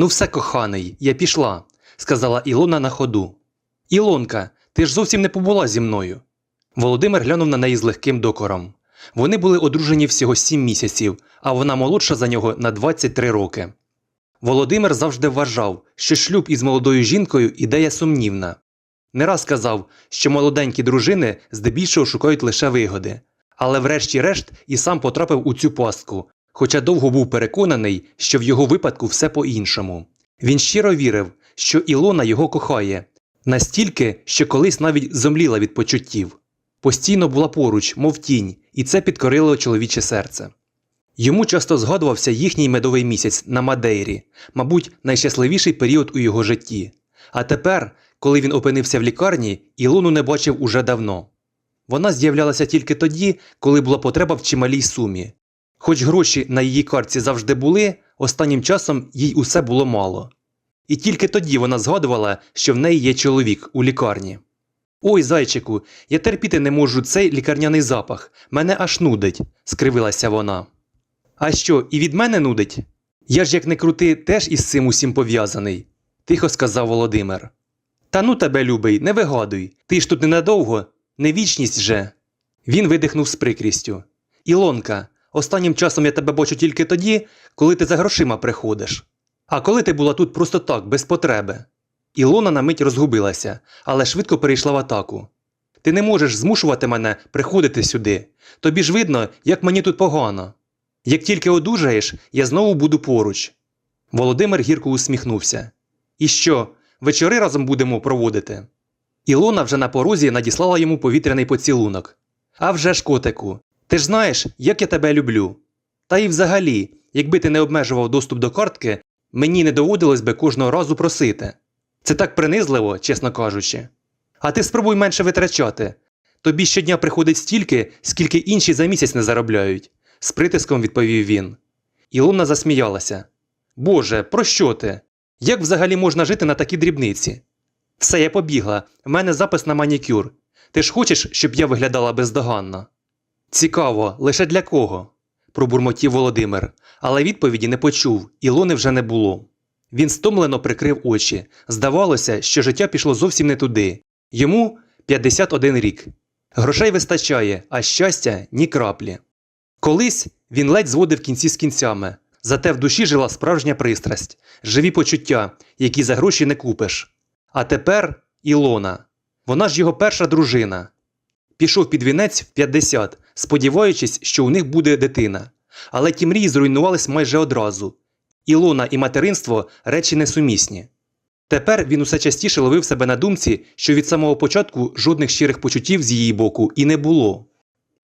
Ну, все, коханий, я пішла, сказала Ілона на ходу. Ілонка, ти ж зовсім не побула зі мною. Володимир глянув на неї з легким докором. Вони були одружені всього сім місяців, а вона молодша за нього на 23 роки. Володимир завжди вважав, що шлюб із молодою жінкою ідея сумнівна. Не раз казав, що молоденькі дружини здебільшого шукають лише вигоди, але врешті-решт і сам потрапив у цю пастку, хоча довго був переконаний, що в його випадку все по-іншому. Він щиро вірив, що Ілона його кохає, настільки, що колись навіть зомліла від почуттів. Постійно була поруч, мов тінь, і це підкорило чоловіче серце. Йому часто згадувався їхній медовий місяць на Мадейрі, мабуть, найщасливіший період у його житті. А тепер, коли він опинився в лікарні, Ілону не бачив уже давно. Вона з'являлася тільки тоді, коли була потреба в чималій сумі. Хоч гроші на її картці завжди були, останнім часом їй усе було мало. І тільки тоді вона згадувала, що в неї є чоловік у лікарні. Ой, зайчику, я терпіти не можу цей лікарняний запах, мене аж нудить, скривилася вона. А що, і від мене нудить? Я ж як не крути, теж із цим усім пов'язаний, тихо сказав Володимир. Та ну тебе, любий, не вигадуй, ти ж тут ненадовго, не вічність же. Він видихнув з прикрістю. Ілонка, останнім часом я тебе бачу тільки тоді, коли ти за грошима приходиш. А коли ти була тут просто так, без потреби. Ілона на мить розгубилася, але швидко перейшла в атаку. Ти не можеш змушувати мене приходити сюди. Тобі ж видно, як мені тут погано. Як тільки одужаєш, я знову буду поруч. Володимир гірко усміхнувся. І що, вечори разом будемо проводити? Ілона вже на порозі надіслала йому повітряний поцілунок. А вже ж, котику, ти ж знаєш, як я тебе люблю. Та й взагалі, якби ти не обмежував доступ до картки, мені не доводилось би кожного разу просити. Це так принизливо, чесно кажучи. А ти спробуй менше витрачати. Тобі щодня приходить стільки, скільки інші за місяць не заробляють, з притиском відповів він. Ілона засміялася. Боже, про що ти? Як взагалі можна жити на такі дрібниці? Все, я побігла, в мене запис на манікюр. Ти ж хочеш, щоб я виглядала бездоганно? Цікаво, лише для кого? пробурмотів Володимир, але відповіді не почув, Ілони вже не було. Він стомлено прикрив очі. Здавалося, що життя пішло зовсім не туди. Йому 51 рік. Грошей вистачає, а щастя ні краплі. Колись він ледь зводив кінці з кінцями, зате в душі жила справжня пристрасть, живі почуття, які за гроші не купиш. А тепер Ілона. Вона ж його перша дружина. Пішов під вінець в 50, сподіваючись, що у них буде дитина. Але ті мрії зруйнувались майже одразу. Ілона і материнство речі несумісні. Тепер він усе частіше ловив себе на думці, що від самого початку жодних щирих почуттів з її боку і не було.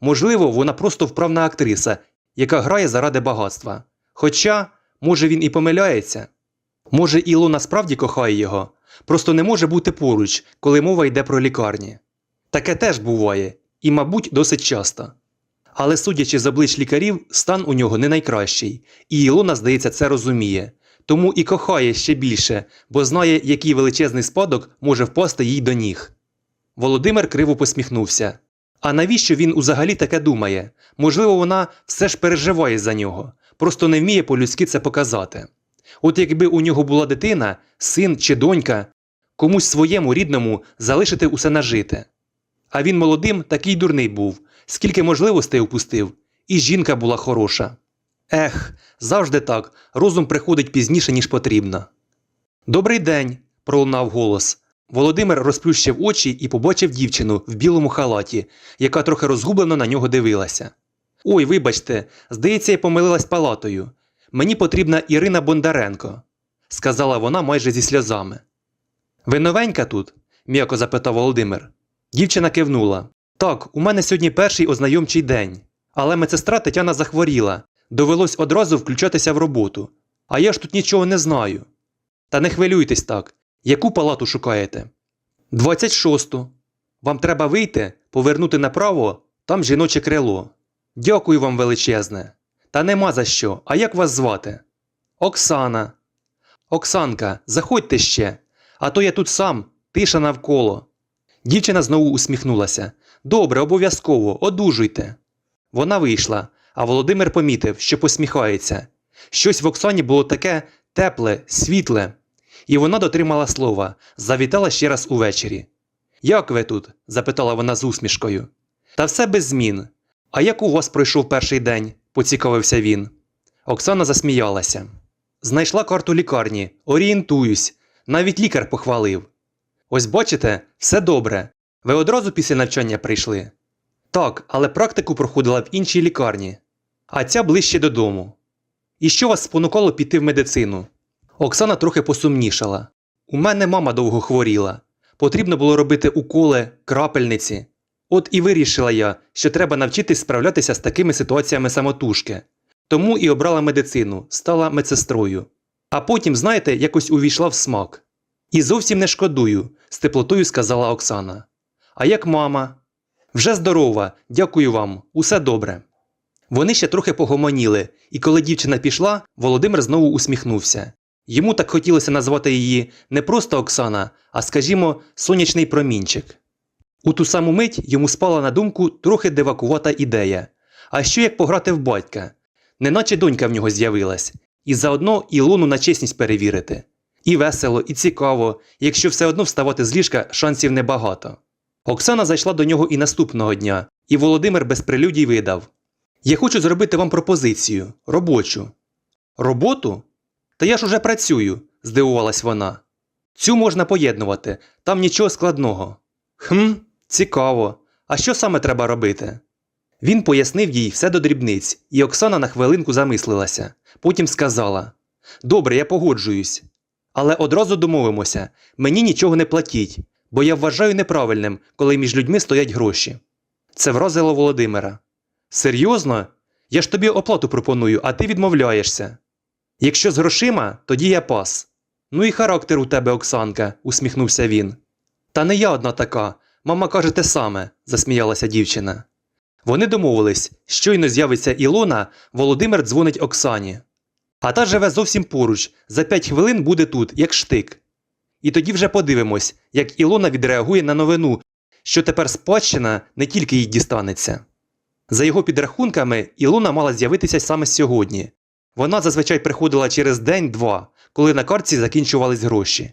Можливо, вона просто вправна актриса, яка грає заради багатства. Хоча, може, він і помиляється. Може, Ілона справді кохає його, просто не може бути поруч, коли мова йде про лікарні. Таке теж буває, і, мабуть, досить часто. Але судячи з облич лікарів, стан у нього не найкращий, і Ілона, здається, це розуміє. Тому і кохає ще більше, бо знає, який величезний спадок може впасти їй до ніг. Володимир криво посміхнувся. А навіщо він узагалі таке думає? Можливо, вона все ж переживає за нього, просто не вміє по-людськи це показати. От якби у нього була дитина, син чи донька, комусь своєму рідному залишити усе нажите. А він молодим такий дурний був, скільки можливостей упустив, і жінка була хороша. Ех, завжди так, розум приходить пізніше, ніж потрібно. Добрий день, пролунав голос. Володимир розплющив очі і побачив дівчину в білому халаті, яка трохи розгублено на нього дивилася. Ой, вибачте, здається, я помилилась палатою. Мені потрібна Ірина Бондаренко, сказала вона майже зі сльозами. Ви новенька тут? м'яко запитав Володимир. Дівчина кивнула. Так, у мене сьогодні перший ознайомчий день. Але медсестра Тетяна захворіла. Довелось одразу включатися в роботу. А я ж тут нічого не знаю. Та не хвилюйтесь так. Яку палату шукаєте? 26-ту. Вам треба вийти, повернути направо, там жіноче крило. Дякую вам величезне. Та нема за що. А як вас звати? Оксана. Оксанка, заходьте ще. А то я тут сам, тиша навколо. Дівчина знову усміхнулася. Добре, обов'язково, одужуйте. Вона вийшла, а Володимир помітив, що посміхається. Щось в Оксані було таке тепле, світле. І вона дотримала слова, завітала ще раз увечері. Як ви тут? запитала вона з усмішкою. Та все без змін. А як у вас пройшов перший день? поцікавився він. Оксана засміялася. Знайшла карту лікарні, орієнтуюсь, навіть лікар похвалив. Ось бачите, все добре. Ви одразу після навчання прийшли? Так, але практику проходила в іншій лікарні, а ця ближче додому. І що вас спонукало піти в медицину? Оксана трохи посумнішала. У мене мама довго хворіла. Потрібно було робити уколи, крапельниці. От і вирішила я, що треба навчитись справлятися з такими ситуаціями самотужки. Тому і обрала медицину, стала медсестрою. А потім, знаєте, якось увійшла в смак. І зовсім не шкодую, з теплотою сказала Оксана. А як мама? Вже здорова, дякую вам, усе добре. Вони ще трохи погомоніли, і коли дівчина пішла, Володимир знову усміхнувся. Йому так хотілося назвати її не просто Оксана, а, скажімо, сонячний промінчик. У ту саму мить йому спала на думку трохи дивакувата ідея. А що як пограти в батька? Неначе донька в нього з'явилась, і заодно Ілону на чесність перевірити. І весело, і цікаво, якщо все одно вставати з ліжка шансів небагато. Оксана зайшла до нього і наступного дня, і Володимир без прелюдій видав: Я хочу зробити вам пропозицію робочу. Роботу? Та я ж уже працюю, здивувалась вона. Цю можна поєднувати, там нічого складного. Хм, цікаво. А що саме треба робити? Він пояснив їй все до дрібниць, і Оксана на хвилинку замислилася. Потім сказала: Добре, я погоджуюсь. Але одразу домовимося, мені нічого не платіть, бо я вважаю неправильним, коли між людьми стоять гроші. Це вразило Володимира. Серйозно? Я ж тобі оплату пропоную, а ти відмовляєшся. Якщо з грошима, тоді я пас. Ну і характер у тебе, Оксанка, усміхнувся він. Та не я одна така. Мама каже те саме, засміялася дівчина. Вони домовились, щойно з'явиться Ілона, Володимир дзвонить Оксані. А та живе зовсім поруч, за п'ять хвилин буде тут, як штик. І тоді вже подивимось, як Ілона відреагує на новину, що тепер спадщина не тільки їй дістанеться. За його підрахунками, Ілона мала з'явитися саме сьогодні. Вона зазвичай приходила через день-два, коли на картці закінчувались гроші.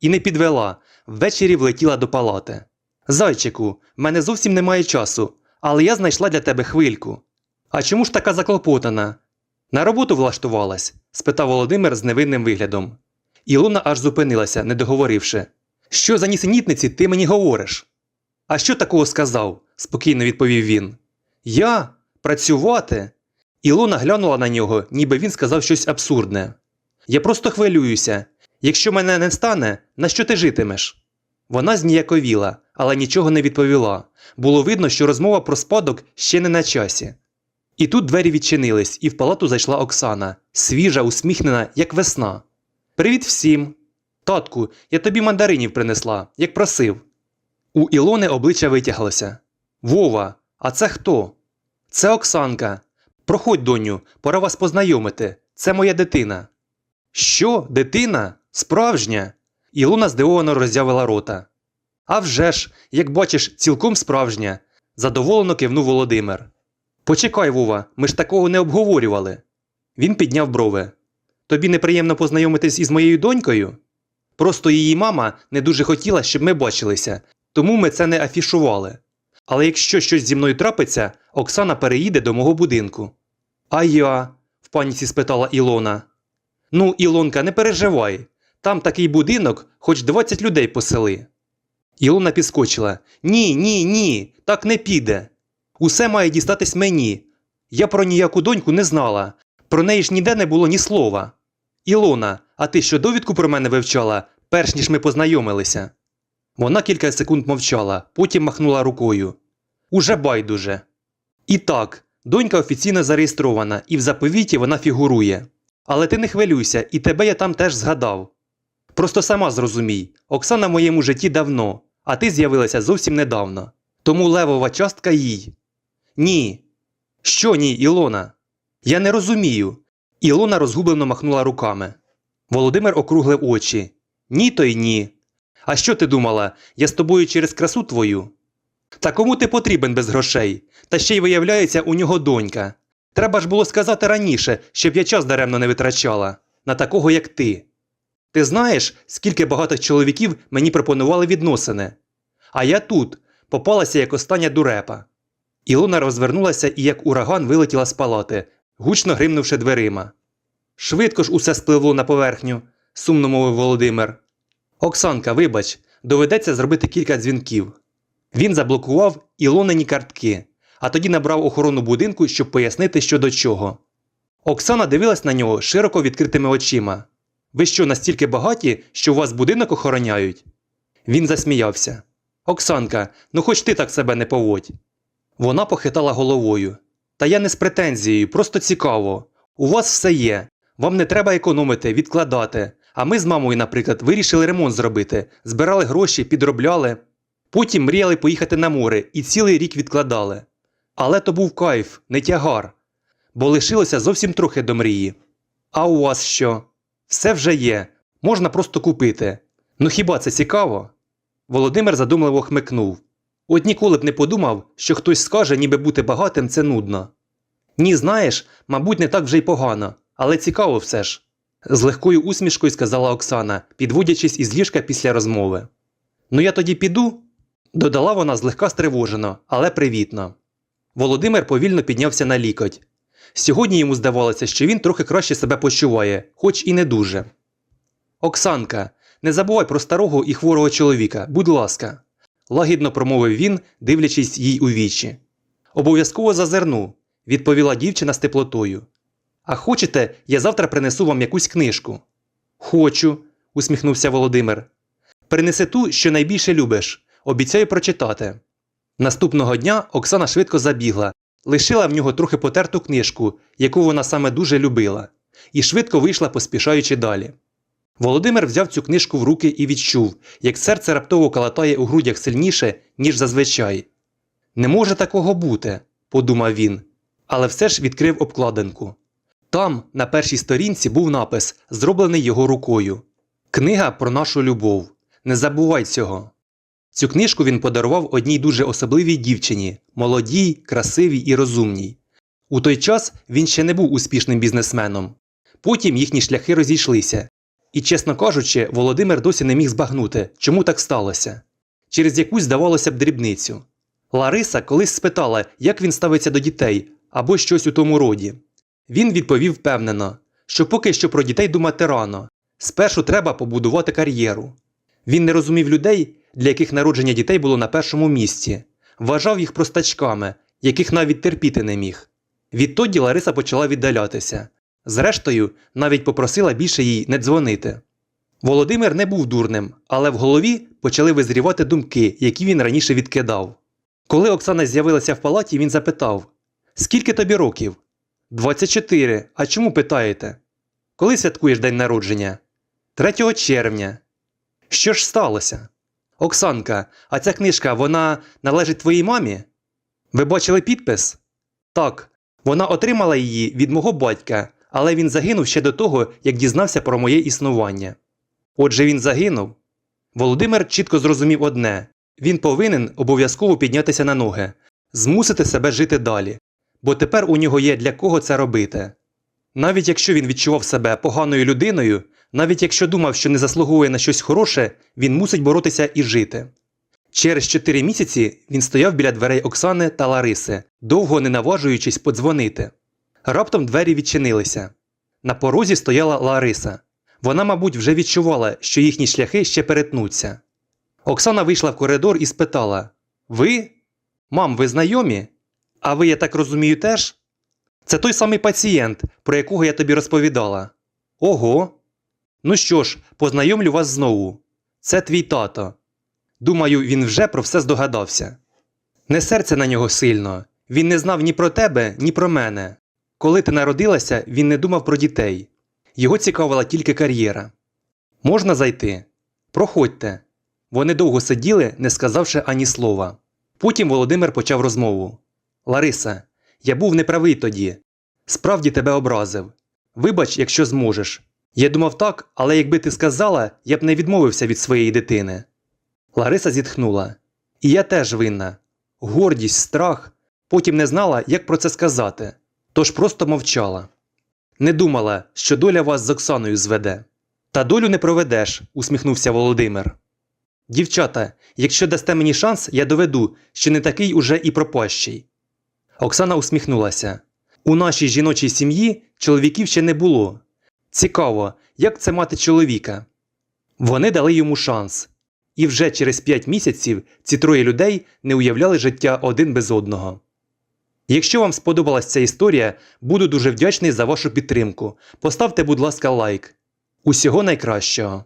І не підвела, ввечері влетіла до палати. Зайчику, в мене зовсім немає часу, але я знайшла для тебе хвильку. А чому ж така заклопотана? На роботу влаштувалась? спитав Володимир з невинним виглядом. Ілона аж зупинилася, не договоривши. Що за нісенітниці ти мені говориш? А що такого сказав? спокійно відповів він. Я? Працювати? Ілона глянула на нього, ніби він сказав щось абсурдне. Я просто хвилююся. Якщо мене не стане, на що ти житимеш? Вона зніяковіла, але нічого не відповіла. Було видно, що розмова про спадок ще не на часі. І тут двері відчинились, і в палату зайшла Оксана, свіжа, усміхнена, як весна. Привіт всім. Татку, я тобі мандаринів принесла, як просив. У Ілони обличчя витяглося. Вова, а це хто? Це Оксанка. Проходь, доню, пора вас познайомити. Це моя дитина. Що, дитина? Справжня? Ілона здивовано роззявила рота. «А вже ж, як бачиш, цілком справжня, задоволено кивнув Володимир. Почекай, Вова, ми ж такого не обговорювали. Він підняв брови. Тобі неприємно познайомитись із моєю донькою? Просто її мама не дуже хотіла, щоб ми бачилися, тому ми це не афішували. Але якщо щось зі мною трапиться, Оксана переїде до мого будинку. А я? в паніці спитала Ілона. Ну, Ілонка, не переживай. Там такий будинок, хоч 20 людей посели. Ілона підскочила. Ні, ні, ні, так не піде. Усе має дістатись мені. Я про ніяку доньку не знала. Про неї ж ніде не було ні слова. Ілона, а ти що довідку про мене вивчала, перш ніж ми познайомилися? Вона кілька секунд мовчала, потім махнула рукою. Уже байдуже. І так, донька офіційно зареєстрована, і в заповіті вона фігурує. Але ти не хвилюйся, і тебе я там теж згадав. Просто сама зрозумій, Оксана в моєму житті давно, а ти з'явилася зовсім недавно. Тому левова частка їй. Ні. Що ні, Ілона? Я не розумію. Ілона розгублено махнула руками. Володимир округлив очі. Ні, то й ні. А що ти думала, я з тобою через красу твою? Та кому ти потрібен без грошей? Та ще й виявляється, у нього донька. Треба ж було сказати раніше, щоб я час даремно не витрачала. на такого, як ти. Ти знаєш, скільки багатих чоловіків мені пропонували відносини. А я тут попалася як остання дурепа. Ілона розвернулася і як ураган вилетіла з палати, гучно гримнувши дверима. Швидко ж усе спливло на поверхню, сумно мовив Володимир. Оксанка, вибач, доведеться зробити кілька дзвінків. Він заблокував Ілонині картки, а тоді набрав охорону будинку, щоб пояснити, що до чого. Оксана дивилась на нього широко відкритими очима. Ви що, настільки багаті, що у вас будинок охороняють? Він засміявся. Оксанка, ну хоч ти так себе не поводь. Вона похитала головою. Та я не з претензією, просто цікаво. У вас все є. Вам не треба економити, відкладати. А ми з мамою, наприклад, вирішили ремонт зробити, збирали гроші, підробляли. Потім мріяли поїхати на море і цілий рік відкладали. Але то був кайф, не тягар. Бо лишилося зовсім трохи до мрії. А у вас що? Все вже є, можна просто купити. Ну хіба це цікаво? Володимир задумливо хмикнув. От ніколи б не подумав, що хтось скаже, ніби бути багатим це нудно. Ні, знаєш, мабуть, не так вже й погано, але цікаво все ж. З легкою усмішкою сказала Оксана, підводячись із ліжка після розмови. Ну я тоді піду, додала вона злегка стривожено, але привітно. Володимир повільно піднявся на лікоть. Сьогодні йому здавалося, що він трохи краще себе почуває, хоч і не дуже. Оксанка, не забувай про старого і хворого чоловіка, будь ласка, лагідно промовив він, дивлячись їй у вічі. Обов'язково зазирну, відповіла дівчина з теплотою. А хочете, я завтра принесу вам якусь книжку? Хочу, усміхнувся Володимир. Принеси ту, що найбільше любиш, обіцяю прочитати. Наступного дня Оксана швидко забігла, лишила в нього трохи потерту книжку, яку вона саме дуже любила, і швидко вийшла, поспішаючи далі. Володимир взяв цю книжку в руки і відчув, як серце раптово калатає у грудях сильніше, ніж зазвичай. Не може такого бути, подумав він, але все ж відкрив обкладинку. Там, на першій сторінці, був напис, зроблений його рукою Книга про нашу любов. Не забувай цього. Цю книжку він подарував одній дуже особливій дівчині молодій, красивій і розумній. У той час він ще не був успішним бізнесменом. Потім їхні шляхи розійшлися. І, чесно кажучи, Володимир досі не міг збагнути, чому так сталося. Через якусь, здавалося б, дрібницю. Лариса колись спитала, як він ставиться до дітей або щось у тому роді. Він відповів впевнено, що поки що про дітей думати рано. Спершу треба побудувати кар'єру. Він не розумів людей, для яких народження дітей було на першому місці, вважав їх простачками, яких навіть терпіти не міг. Відтоді Лариса почала віддалятися. Зрештою, навіть попросила більше їй не дзвонити. Володимир не був дурним, але в голові почали визрівати думки, які він раніше відкидав. Коли Оксана з'явилася в палаті, він запитав: Скільки тобі років? 24. А чому питаєте? Коли святкуєш день народження? 3 червня. Що ж сталося? Оксанка, а ця книжка вона належить твоїй мамі? Ви бачили підпис? Так, вона отримала її від мого батька, але він загинув ще до того, як дізнався про моє існування. Отже, він загинув. Володимир чітко зрозумів одне він повинен обов'язково піднятися на ноги, змусити себе жити далі, бо тепер у нього є для кого це робити. Навіть якщо він відчував себе поганою людиною, навіть якщо думав, що не заслуговує на щось хороше, він мусить боротися і жити. Через чотири місяці він стояв біля дверей Оксани та Лариси, довго не наважуючись подзвонити. Раптом двері відчинилися. На порозі стояла Лариса. Вона, мабуть, вже відчувала, що їхні шляхи ще перетнуться. Оксана вийшла в коридор і спитала: Ви? Мам, ви знайомі? А ви, я так розумію, теж? Це той самий пацієнт, про якого я тобі розповідала. Ого. Ну що ж, познайомлю вас знову. Це твій тато. Думаю, він вже про все здогадався. Не серце на нього сильно. Він не знав ні про тебе, ні про мене. Коли ти народилася, він не думав про дітей. Його цікавила тільки кар'єра. Можна зайти? Проходьте. Вони довго сиділи, не сказавши ані слова. Потім Володимир почав розмову. Лариса, я був неправий тоді. Справді тебе образив. Вибач, якщо зможеш. Я думав так, але якби ти сказала, я б не відмовився від своєї дитини. Лариса зітхнула. І я теж винна. Гордість, страх. Потім не знала, як про це сказати, тож просто мовчала. Не думала, що доля вас з Оксаною зведе. Та долю не проведеш, усміхнувся Володимир. Дівчата, якщо дасте мені шанс, я доведу, що не такий уже і пропащий. Оксана усміхнулася. У нашій жіночій сім'ї чоловіків ще не було. Цікаво, як це мати чоловіка. Вони дали йому шанс. І вже через 5 місяців ці троє людей не уявляли життя один без одного. Якщо вам сподобалась ця історія, буду дуже вдячний за вашу підтримку. Поставте, будь ласка, лайк. Усього найкращого!